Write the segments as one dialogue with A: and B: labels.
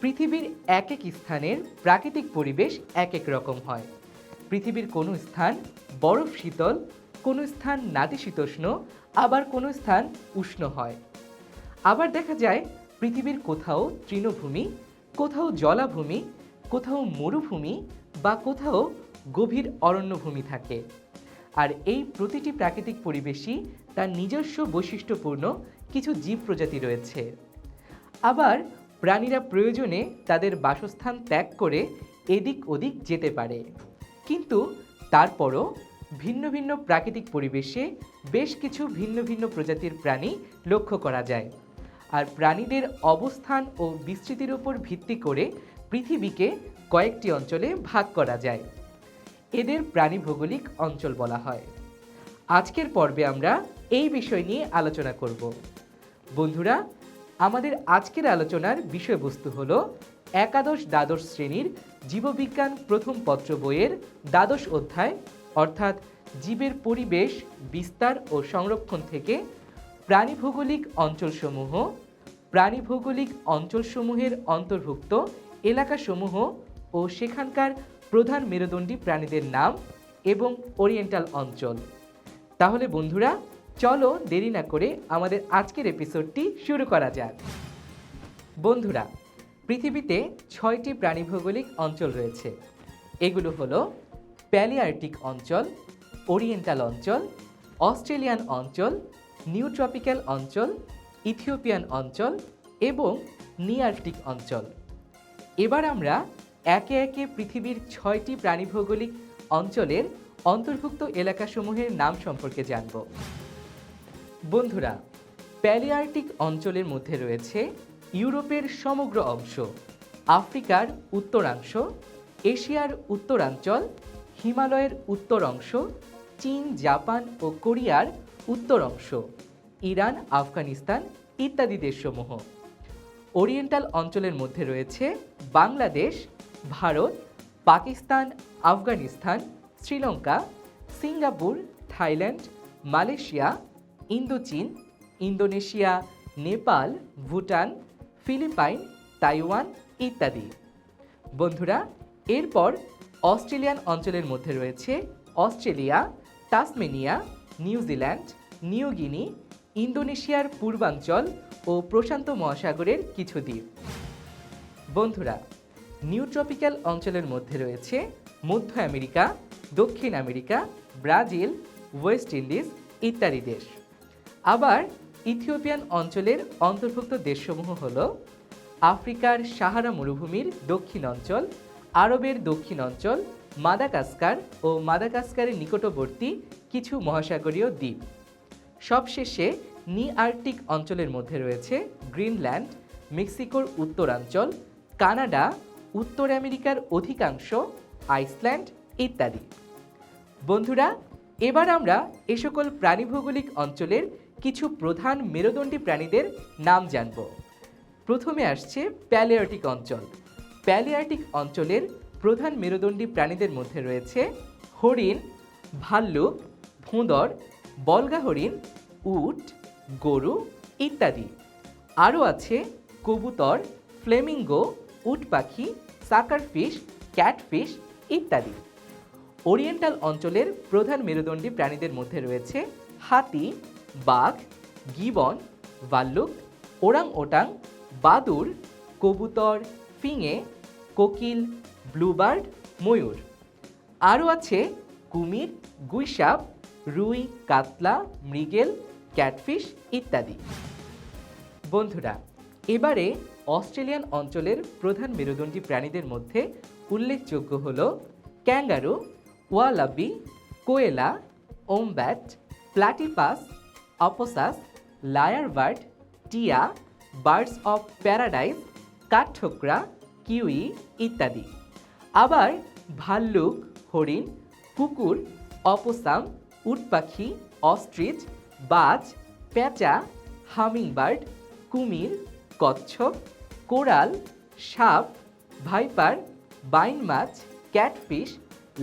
A: পৃথিবীর এক এক স্থানের প্রাকৃতিক পরিবেশ এক এক রকম হয়। পৃথিবীর কোনো স্থান বরফ শীতল, কোনো স্থান নাতিশীতোষ্ণ আবার কোনো স্থান উষ্ণ হয়। আবার দেখা যায় পৃথিবীর কোথাও তৃণভূমি, কোথাও জলাভূমি, কোথাও মরুভূমি বা কোথাও গভীর অরণ্যভূমি থাকে। আর এই প্রতিটি প্রাকৃতিক পরিবেশই তার নিজস্ব বৈশিষ্ট্যপূর্ণ কিছু জীব প্রজাতি রয়েছে। আবার প্রাণীরা প্রয়োজনে তাদের বাসস্থান ত্যাগ করে এদিক ওদিক যেতে পারে। কিন্তু তারপরও ভিন্ন ভিন্ন প্রাকৃতিক পরিবেশে বেশ কিছু ভিন্ন ভিন্ন প্রজাতির প্রাণী লক্ষ্য করা যায়। আর প্রাণীদের অবস্থান ও বিস্তৃতির উপর ভিত্তি করে পৃথিবীকে কয়েকটি অঞ্চলে ভাগ করা যায়। এদের প্রাণী ভৌগোলিক অঞ্চল বলা হয়। আজকের পর্বে আমরা এই বিষয় নিয়ে আলোচনা করব। বন্ধুরা আমাদের আজকের আলোচনার বিষয়বস্তু হলো একাদশ দ্বাদশ শ্রেণির জীববিজ্ঞান প্রথম পত্র বইয়ের দ্বাদশ অধ্যায়, অর্থাৎ জীবের পরিবেশ, বিস্তার ও সংরক্ষণ থেকে প্রাণী ভৌগোলিক অঞ্চলসমূহ প্রাণী ভৌগোলিক অঞ্চলসমূহের অন্তর্ভুক্ত এলাকাসমূহ ও সেখানকার প্রধান মেরুদণ্ডী প্রাণীদের নাম এবং ওরিয়েন্টাল অঞ্চল। তাহলে বন্ধুরা চলো দেরি না করে আমাদের আজকের এপিসোডটি শুরু করা যাক। বন্ধুরা, পৃথিবীতে ছয়টি প্রাণী ভৌগোলিক অঞ্চল রয়েছে। এগুলো হলো প্যালিয়ার্টিক অঞ্চল, ওরিয়েন্টাল অঞ্চল, অস্ট্রেলিয়ান অঞ্চল নিউ ট্রপিক্যাল অঞ্চল, ইথিওপিয়ান অঞ্চল এবং নিয়ার্কটিক অঞ্চল। এবার আমরা একে একে পৃথিবীর ছয়টি প্রাণী ভৌগোলিক অঞ্চলের অন্তর্ভুক্ত এলাকাসমূহের নাম সম্পর্কে জানব। বন্ধুরা, প্যালিয়ার্টিক অঞ্চলের মধ্যে রয়েছে ইউরোপের সমগ্র অংশ, আফ্রিকার উত্তরাংশ, এশিয়ার উত্তরাঞ্চল, হিমালয়ের উত্তর অংশ চীন, জাপান ও কোরিয়ার উত্তর অংশ ইরান, আফগানিস্তান ইত্যাদি দেশসমূহ। ওরিয়েন্টাল অঞ্চলের মধ্যে রয়েছে Bangladesh, Bharat, Pakistan, Afghanistan, Sri Lanka, Singapore, Thailand, Malaysia ইন্দোচীন, Indonesia, Nepal, Bhutan, Philippine, Taiwan ইত্যাদি। বন্ধুরা, এরপর অস্ট্রেলিয়ান অঞ্চলের মধ্যে রয়েছে Australia Tasmania New Zealand New Guinea, ইন্দোনেশিয়ার পূর্বাঞ্চল ও প্রশান্ত মহাসাগরের কিছু দ্বীপ। বন্ধুরা, নিউ ট্রপিক্যাল অঞ্চলের মধ্যে রয়েছে মধ্য আমেরিকা, দক্ষিণ আমেরিকা, ব্রাজিল, ওয়েস্ট ইন্ডিজ ইত্যাদি দেশ। আবার ইথিওপিয়ান অঞ্চলের অন্তর্ভুক্ত দেশসমূহ হল আফ্রিকার সাহারা মরুভূমির দক্ষিণ অঞ্চল, আরবের দক্ষিণ অঞ্চল মাদাকাস্কার ও মাদাকাস্কারের নিকটবর্তী কিছু মহাসাগরীয় দ্বীপ। সবশেষে নি আর্কটিক অঞ্চলের মধ্যে রয়েছে গ্রিনল্যান্ড, মেক্সিকোর উত্তরাঞ্চল, কানাডা, উত্তর আমেরিকার অধিকাংশ, আইসল্যান্ড ইত্যাদি। বন্ধুরা, এবার আমরা এ সকল প্রাণী ভৌগোলিক অঞ্চলের কিছু প্রধান মেরুদণ্ডী প্রাণীদের নাম জানব। প্রথমে আসছে প্যালিয়ার্টিক অঞ্চল। প্যালিয়ার্টিক অঞ্চলের প্রধান মেরুদণ্ডী প্রাণীদের মধ্যে রয়েছে হরিণ, ভাল্লুক, ভোঁদর, বলগা হরিণ, উট, গরু ইত্যাদি। আরও আছে কবুতর, ফ্লেমিঙ্গো, উট পাখি, সাকার ফিশ ক্যাটফিশ ইত্যাদি। ওরিয়েন্টাল অঞ্চলের প্রধান মেরুদণ্ডী প্রাণীদের মধ্যে রয়েছে হাতি বাঘ, গিবন, ভাল্লুক, ওরাং ওটাং, বাদুর, কবুতর, ফিঙে, কোকিল, ব্লুবার্ড, ময়ূর। আরও আছে কুমির, গুইসাপ, রুই, কাতলা, মৃগেল, ক্যাটফিশ ইত্যাদি। বন্ধুরা, এবারে অস্ট্রেলিয়ান অঞ্চলের প্রধান মেরুদণ্ডী প্রাণীদের মধ্যে উল্লেখযোগ্য হল kangaroo, wallaby, koala, wombat, platypus opossums lyrebird টিয়া, বার্ডস অফ প্যারাডাইস, কাঠঠোকরা, কিউই ইত্যাদি। আবার ভাল্লুক, হরিণ, কুকুর, অপসাম, উটপাখি, অস্ট্রিচ, বাজ পেঁচা হামিংবার্ড, কুমির, কচ্ছপ, কোরাল, সাপ, ভাইপার বাইন মাছ ক্যাটফিশ,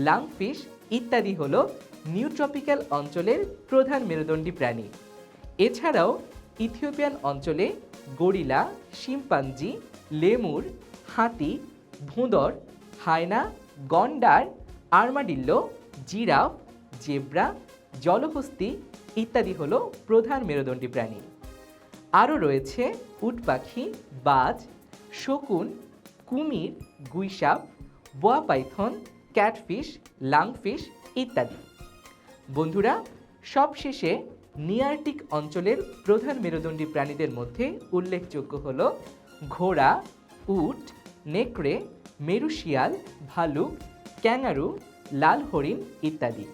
A: লাংফিশ ইত্যাদি হল নিউট্রপিক্যাল অঞ্চলের প্রধান মেরুদণ্ডী প্রাণী। এছাড়াও ইথিওপিয়ান অঞ্চলে গরিলা, শিম্পাঞ্জি, লেমুর, হাতি, ভোঁদর, হায়না, গন্ডার, আর্মাডিল্লো, জিরাফ, জেব্রা, জলহস্তি ইত্যাদি হল প্রধান মেরুদণ্ডী প্রাণী। আরও রয়েছে উট পাখি, বাজ, শকুন, কুমির, গুইসাপ, বোয়া পাইথন, ক্যাটফিশ, লাংফিশ ইত্যাদি। বন্ধুরা, সবশেষে নিয়ার্টিক অঞ্চলের প্রধান মেরুদণ্ডী প্রাণীদের মধ্যে উল্লেখযোগ্য হল ঘোড়া, উট, নেকড়ে, মেরুশিয়াল, ভালুক, ক্যাঙ্গারু, লাল হরিণ ইত্যাদি।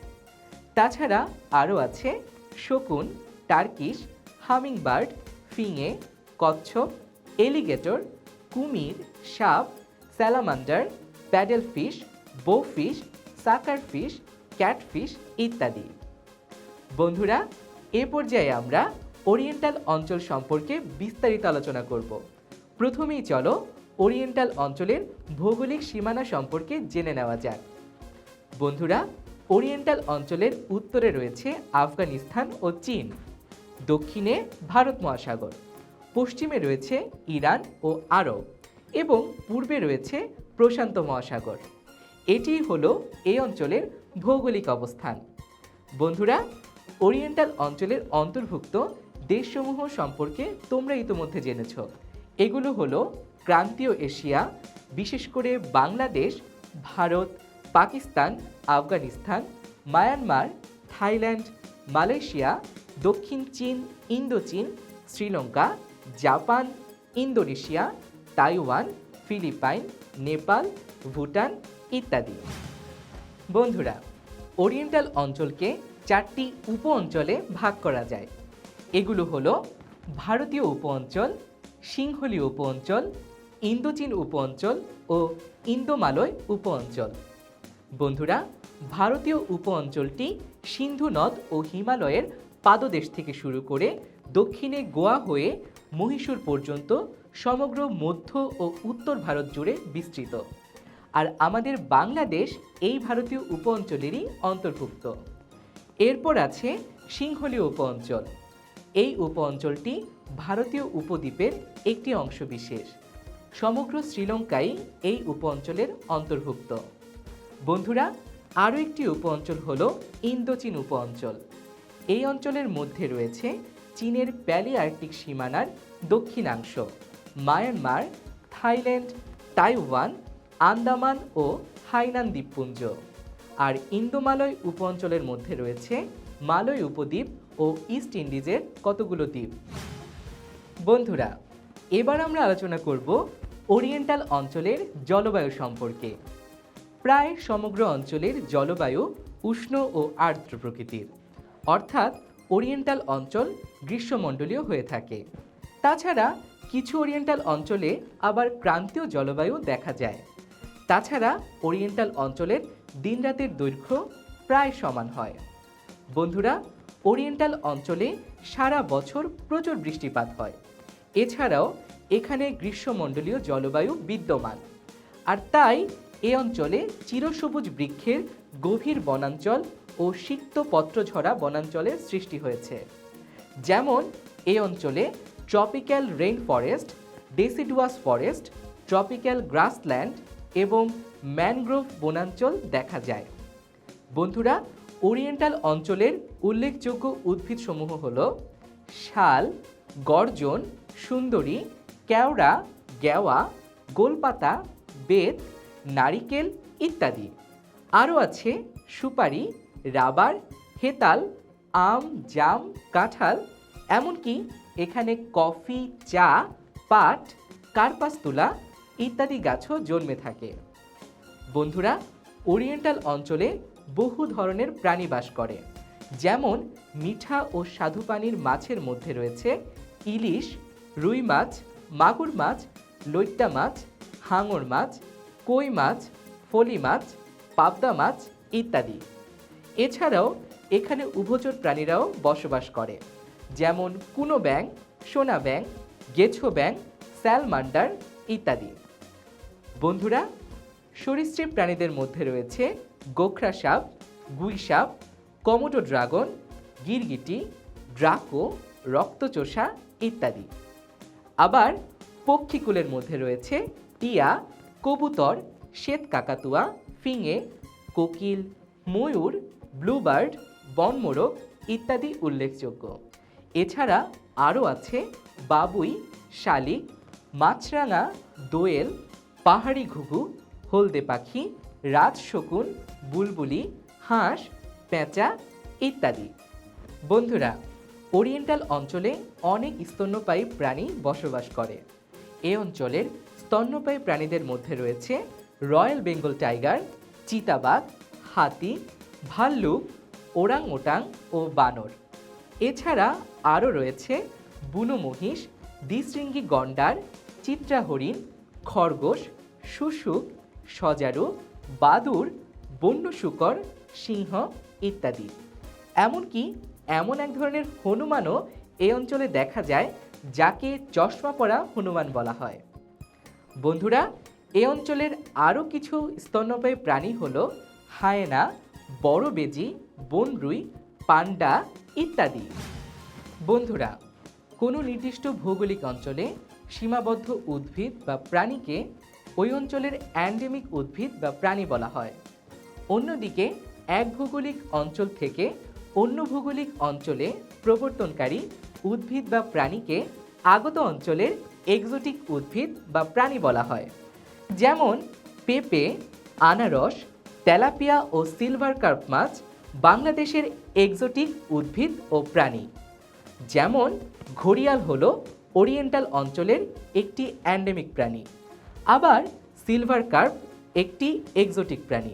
A: তাছাড়া আরও আছে শকুন, টার্কিশ, হামিংবার্ড, ফিঙে, কচ্ছপ, এলিগেটর, কুমির, সাপ, salamander paddle fish bow fish sucker fish catfish ইত্যাদি। বন্ধুরা এ পর্যায়ে আমরা ওরিয়েন্টাল অঞ্চল সম্পর্কে বিস্তারিত আলোচনা করব। প্রথমেই চলো ওরিয়েন্টাল অঞ্চলের ভৌগোলিক সীমানা সম্পর্কে জেনে নেওয়া যাক। বন্ধুরা, ওরিয়েন্টাল অঞ্চলের উত্তরে রয়েছে আফগানিস্তান ও চীন। দক্ষিণে ভারত মহাসাগর। পশ্চিমে রয়েছে ইরান ও আরব। এবং পূর্বে রয়েছে প্রশান্ত মহাসাগর। এটিই হলো এই অঞ্চলের ভৌগোলিক অবস্থান। বন্ধুরা ওরিয়েন্টাল অঞ্চলের অন্তর্ভুক্ত দেশসমূহ সম্পর্কে তোমরা ইতোমধ্যে জেনেছ। এগুলো হলো ক্রান্তীয় এশিয়া, বিশেষ করে Bangladesh, Bharat, Pakistan, Afghanistan, Myanmar, Thailand, Malaysia, দক্ষিণ চীন, ইন্দোচীন, Sri Lanka, Japan, Indonesia, Taiwan, Philippine, Nepal, Bhutan ইত্যাদি। বন্ধুরা, ওরিয়েন্টাল অঞ্চলকে চারটি উপ অঞ্চলে ভাগ করা যায়। এগুলো হলো ভারতীয় উপ অঞ্চল সিংহলী উপ অঞ্চল ইন্দোচীন উপ অঞ্চল ও ইন্দোমালয় উপ অঞ্চল বন্ধুরা, ভারতীয় উপ অঞ্চলটি সিন্ধু নদ ও হিমালয়ের পাদদেশ থেকে শুরু করে দক্ষিণে গোয়া হয়ে মহীশূর পর্যন্ত সমগ্র মধ্য ও উত্তর ভারত জুড়ে বিস্তৃত। আর আমাদের বাংলাদেশ এই ভারতীয় উপ অঞ্চলেরই অন্তর্ভুক্ত। এরপর আছে সিংহলীয় উপ অঞ্চল এই উপ অঞ্চলটি ভারতীয় উপদ্বীপের একটি অংশ বিশেষ। সমগ্র শ্রীলঙ্কাই এই উপ অঞ্চলের অন্তর্ভুক্ত। বন্ধুরা, আরও একটি উপ অঞ্চল হল ইন্দোচীন উপ অঞ্চল এই অঞ্চলের মধ্যে রয়েছে চীনের প্যালি আর্কটিক সীমানার দক্ষিণাংশ, মায়ানমার, থাইল্যান্ড, তাইওয়ান, আন্দামান ও হাইনান দ্বীপপুঞ্জ। আর ইন্দোমালয় উপ অঞ্চলের মধ্যে রয়েছে মালয় উপদ্বীপ ও ইস্ট ইন্ডিজের কতগুলো দ্বীপ? বন্ধুরা, এবার আমরা আলোচনা করব ওরিয়েন্টাল অঞ্চলের জলবায়ু সম্পর্কে। প্রায় সমগ্র অঞ্চলের জলবায়ু উষ্ণ ও আর্দ্র প্রকৃতির। অর্থাৎ ওরিয়েন্টাল অঞ্চল গ্রীষ্মমণ্ডলীয় হয়ে থাকে। তাছাড়া কিছু ওরিয়েন্টাল অঞ্চলে আবার ক্রান্তীয় জলবায়ু দেখা যায়। তাছাড়া ওরিয়েন্টাল অঞ্চলের দিনরাতের দৈর্ঘ্য প্রায় সমান হয়। বন্ধুরা, ওরিয়েন্টাল অঞ্চলে সারা বছর প্রচুর বৃষ্টিপাত হয়। এছাড়াও এখানে গ্রীষ্মমণ্ডলীয় জলবায়ু বিদ্যমান। আর তাই এ অঞ্চলে চিরসবুজ বৃক্ষের গভীর বনাঞ্চল ও সিক্ত পত্রঝরা বনাঞ্চলের সৃষ্টি হয়েছে। যেমন, এ অঞ্চলে tropical rain forest deciduous forest, tropical grassland এবং ম্যানগ্রোভ বনাঞ্চল দেখা যায়। বন্ধুরা, ওরিয়েন্টাল অঞ্চলের উল্লেখযোগ্য উদ্ভিদসমূহ হল শাল, গর্জন, সুন্দরী, কেওড়া গেওয়া গোলপাতা, বেত, নারিকেল ইত্যাদি। আরও আছে সুপারি, রাবার, হেতাল, আম, জাম, কাঁঠাল, এমনকি এখানে কফি, চা, পাট, কার্পাস তুলা ইত্যাদি গাছও জন্মে থাকে। বন্ধুরা, ওরিয়েন্টাল অঞ্চলে বহু ধরনের প্রাণী বাস করে। যেমন, মিঠা ও স্বাদু পানির মাছের মধ্যে রয়েছে ইলিশ, রুই মাছ, মাগুর মাছ, লইট্টা মাছ, হাঙর মাছ, কই মাছ, ফলি মাছ, পাবদা মাছ ইত্যাদি। এছাড়াও, এখানে উভচর প্রাণীরাও বসবাস করে। যেমন, কুনো ব্যাং সোনা ব্যাং গেছো ব্যাং স্যালমান্ডার ইত্যাদি। বন্ধুরা, সরীসৃপ প্রাণীদের মধ্যে রয়েছে গোখরা সাপ, গুই সাপ কমোডো ড্রাগন, গিরগিটি, ড্রাকো, রক্তচোষা ইত্যাদি। আবার পক্ষীকুলের মধ্যে রয়েছে টিয়া, কবুতর শ্বেত কাকাতুয়া ফিঙে, কোকিল, ময়ূর, ব্লুবার্ড, বনমোরগ ইত্যাদি উল্লেখযোগ্য। এছাড়া আরও আছে বাবুই, শালিক, মাছরাঙা, দোয়েল পাহাড়ি ঘুঘু, হলদে পাখি রাজশকুন বুলবুলি, হাঁস, পেঁচা ইত্যাদি। বন্ধুরা, ওরিয়েন্টাল অঞ্চলে অনেক স্তন্যপায়ী প্রাণী বসবাস করে। এ অঞ্চলের স্তন্যপায়ী প্রাণীদের মধ্যে রয়েছে রয়্যাল বেঙ্গল টাইগার, চিতাবাঘ, হাতি, ভাল্লুক ওরাং ওটাং ও বানর। এছাড়া আরও রয়েছে বুনো মহিষ, দ্বিশৃঙ্গি গন্ডার, চিত্রা হরিণ খরগোশ, শুশুক, সজারু, বাদুর, বন্য শুকর, সিংহ ইত্যাদি। এমনকি এমন এক ধরনের হনুমানও এই অঞ্চলে দেখা যায়, যাকে চশমা পরা হনুমান বলা হয়। বন্ধুরা, এ অঞ্চলের আরও কিছু স্তন্যপায়ী প্রাণী হল হায়েনা, বড় বেজি, বনরুই, পান্ডা ইত্যাদি। বন্ধুরা, কোনো নির্দিষ্ট ভৌগোলিক অঞ্চলে সীমাবদ্ধ উদ্ভিদ বা প্রাণীকে ওই অঞ্চলের অ্যান্ডেমিক উদ্ভিদ বা প্রাণী বলা হয়। অন্যদিকে, এক ভৌগোলিক অঞ্চল থেকে অন্য ভৌগোলিক অঞ্চলে প্রবর্তনকারী উদ্ভিদ বা প্রাণীকে আগত অঞ্চলের এক্সোটিক উদ্ভিদ বা প্রাণী বলা হয়। যেমন, পেঁপে, আনারস, তেলাপিয়া ও সিলভার কার্প মাছ বাংলাদেশের এক্সোটিক উদ্ভিদ ও প্রাণী। যেমন, ঘড়িয়াল হলো ওরিয়েন্টাল অঞ্চলের একটি অ্যান্ডেমিক প্রাণী। আবার সিলভার কার্প একটি এক্সোটিক প্রাণী।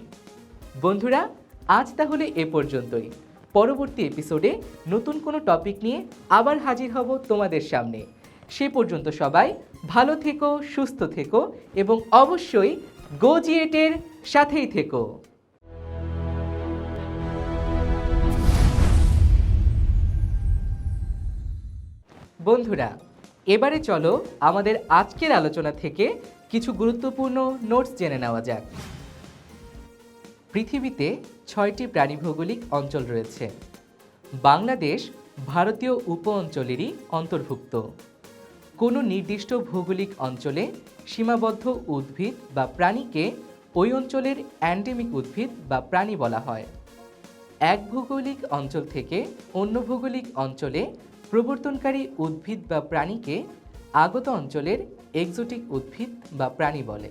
A: বন্ধুরা, আজ তাহলে এ পর্যন্তই। পরবর্তী এপিসোডে নতুন কোনো টপিক নিয়ে আবার হাজির হব তোমাদের সামনে। সে পর্যন্ত সবাই ভালো থেকো, সুস্থ থেকো এবং অবশ্যই গোজিয়েটের সাথেই থেকো। বন্ধুরা এবারে চলো আমাদের আজকের আলোচনা থেকে কিছু গুরুত্বপূর্ণ নোটস জেনে নেওয়া যাক। পৃথিবীতে ছয়টি প্রাণীভৌগোলিক অঞ্চল রয়েছে। বাংলাদেশ ভারতীয় উপ অঞ্চলেরই অন্তর্ভুক্ত। কোনো নির্দিষ্ট ভৌগোলিক অঞ্চলে সীমাবদ্ধ উদ্ভিদ বা প্রাণীকে ওই অঞ্চলের অ্যান্ডেমিক উদ্ভিদ বা প্রাণী বলা হয়। এক ভৌগোলিক অঞ্চল থেকে অন্য ভৌগোলিক অঞ্চলে প্রবর্তনকারী উদ্ভিদ বা প্রাণীকে আগত অঞ্চলের এক্সোটিক উদ্ভিদ বা প্রাণী বলে।